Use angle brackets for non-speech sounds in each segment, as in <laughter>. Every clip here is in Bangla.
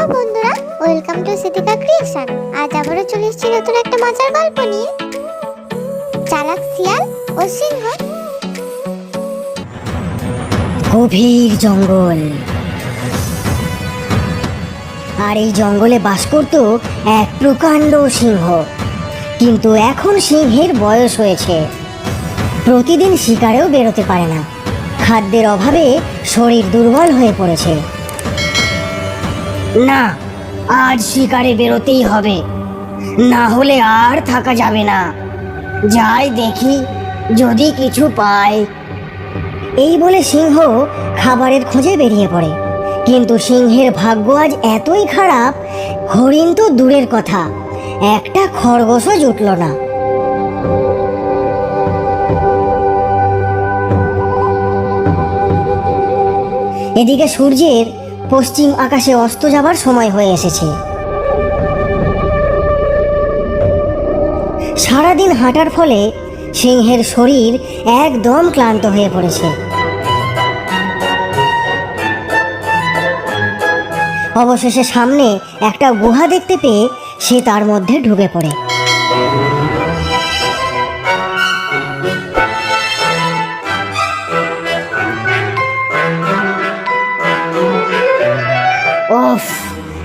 হ্যালো বন্ধুরা, ওয়েলকাম টু সিদ্দিকা ক্রিয়েশন। আজ আবারও চলে এসেছি নতুন একটা মজার গল্প নিয়ে। চালাক শিয়াল ও সিংহ। গভীর জঙ্গল। আর এই জঙ্গলে বাস করত এক প্রকাণ্ড সিংহ। কিন্তু এখন সিংহের বয়স হয়েছে। প্রতিদিন শিকারেও বেরোতে পারে না। খাদ্যের অভাবে শরীর দুর্বল হয়ে পড়েছে। না, আজ শিকারে বেরোতেই হবে। না হলে আর থাকা যাবে না। যাই দেখি, যদি কিছু পাই। এই বলে সিংহ খাবারের খোঁজে বেরিয়ে পড়ে। কিন্তু সিংহের ভাগ্য আজ এতই খারাপ, হরিণ তো দূরের কথা। একটা খরগোশও জুটল না। এদিকে সূর্যের পশ্চিম আকাশে অস্ত যাবার সময় হয়ে এসেছে। সারাদিন হাঁটার ফলে সিংহের শরীর একদম ক্লান্ত হয়ে পড়েছে। অবশেষে সামনে একটা গুহা দেখতে পেয়ে সে তার মধ্যে ঢুকে পড়ে।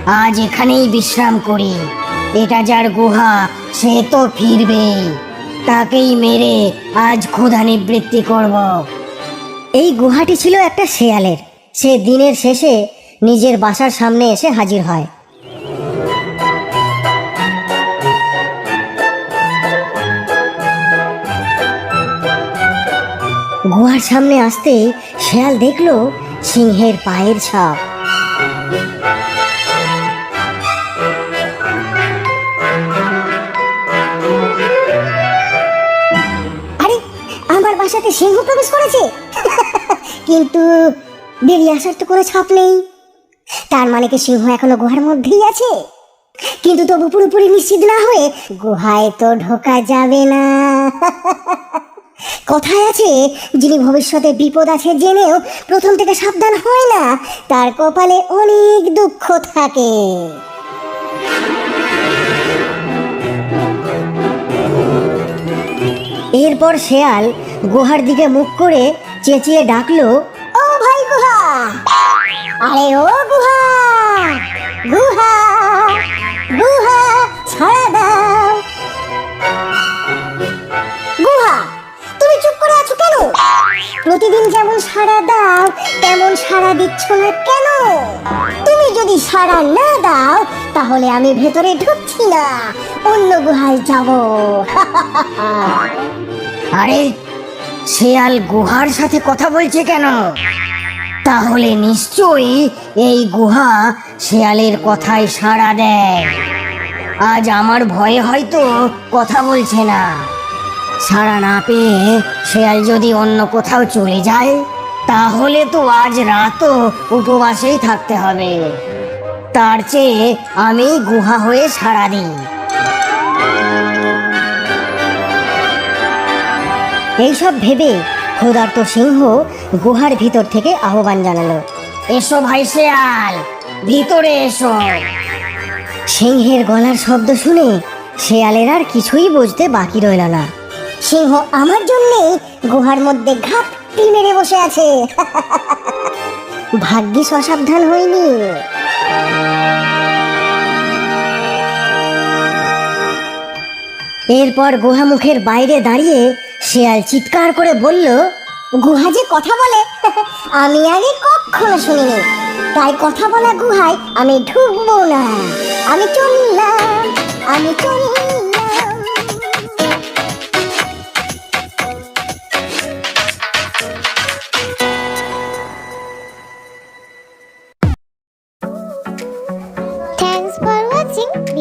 আজ এখানেই বিশ্রাম করি। এটা যার গুহা, সে তো ফিরবেই তাকেই মেরে আজ ক্ষুধা নিবৃত্তি করব। এই গুহাটি ছিল একটা শেয়ালের। সে দিনের শেষে নিজের বাসার সামনে এসে হাজির হয়। গুহার সামনে আসতেই শেয়াল দেখল সিংহের পায়ের ছাপ। আরে, আমার বাসাতে সিংহ প্রবেশ করেছে। কিন্তু বেরিয়ে আসার তো কোনো ছাপ নেই। তার মানে কি সিংহ এখনও গুহার মধ্যেই আছে? কিন্তু তবু পুরোপুরি নিশ্চিত না হয়ে গুহায় তো ঢোকা যাবে না। কথায় আছে, যিনি ভবিষ্যতে বিপদ আছে জেনেও প্রথম থেকে সাবধান হয় না, তার কপালে অনেক দুঃখ থাকে। এরপর শেয়াল গুহার দিকে মুখ করে চেঁচিয়ে ডাকলো, ও ভাই গুহা! আরে ও গুহা! গুহা! গুহা, ছাড়া প্রতিদিন যেমন সাড়া দাও, তেমন সাড়া দিচ্ছ না কেন? তুমি যদি সাড়া না দাও, তাহলে আমি ভেতরে ঢুকছি না। অন্য গুহায় যাব। <laughs> আরে, শেয়াল গুহার সাথে কথা বলছে কেন? তাহলে নিশ্চয়ই এই গুহা শেয়ালের কথায় সাড়া দেয়। আজ আমার ভয়ে হয়তো কথা বলছে না। সাড়া না পেয়ে শেয়াল যদি অন্য কোথাও চলে যায়, তাহলে তো আজ রাতও উপবাসেই থাকতে হবে। তার চেয়ে আমি গুহা হয়ে সাড়া দিই। এইসব ভেবে ক্ষুধার্ত সিংহ গুহার ভিতর থেকে আহ্বান জানালো, এসো ভাই শেয়াল, ভিতরে এসো। সিংহের গলার শব্দ শুনে শেয়ালের আর কিছুই বুঝতে বাকি রইল না। সিংহ আমার জন্যে গুহার মধ্যে ঘাপটি মেরে বসে আছে। ভাগ্যিস অসাবধান হয়নি এরপর গুহামুখের বাইরে দাঁড়িয়ে শেয়াল চিৎকার করে বলল, গুহা যে কথা বলে, আমি আগে কখনো শুনিনি। তাই কথা বলা গুহায় আমি ঢুকবো না। আমি চললাম আমি চললাম।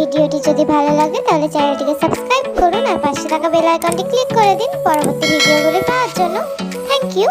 ভিডিওটি যদি ভালো লাগে, তাহলে চ্যানেলটিকে সাবস্ক্রাইব করুন আর পাশে থাকা বেল আইকনটি ক্লিক করে দিন পরবর্তী ভিডিওগুলি পাওয়ার জন্য। Thank you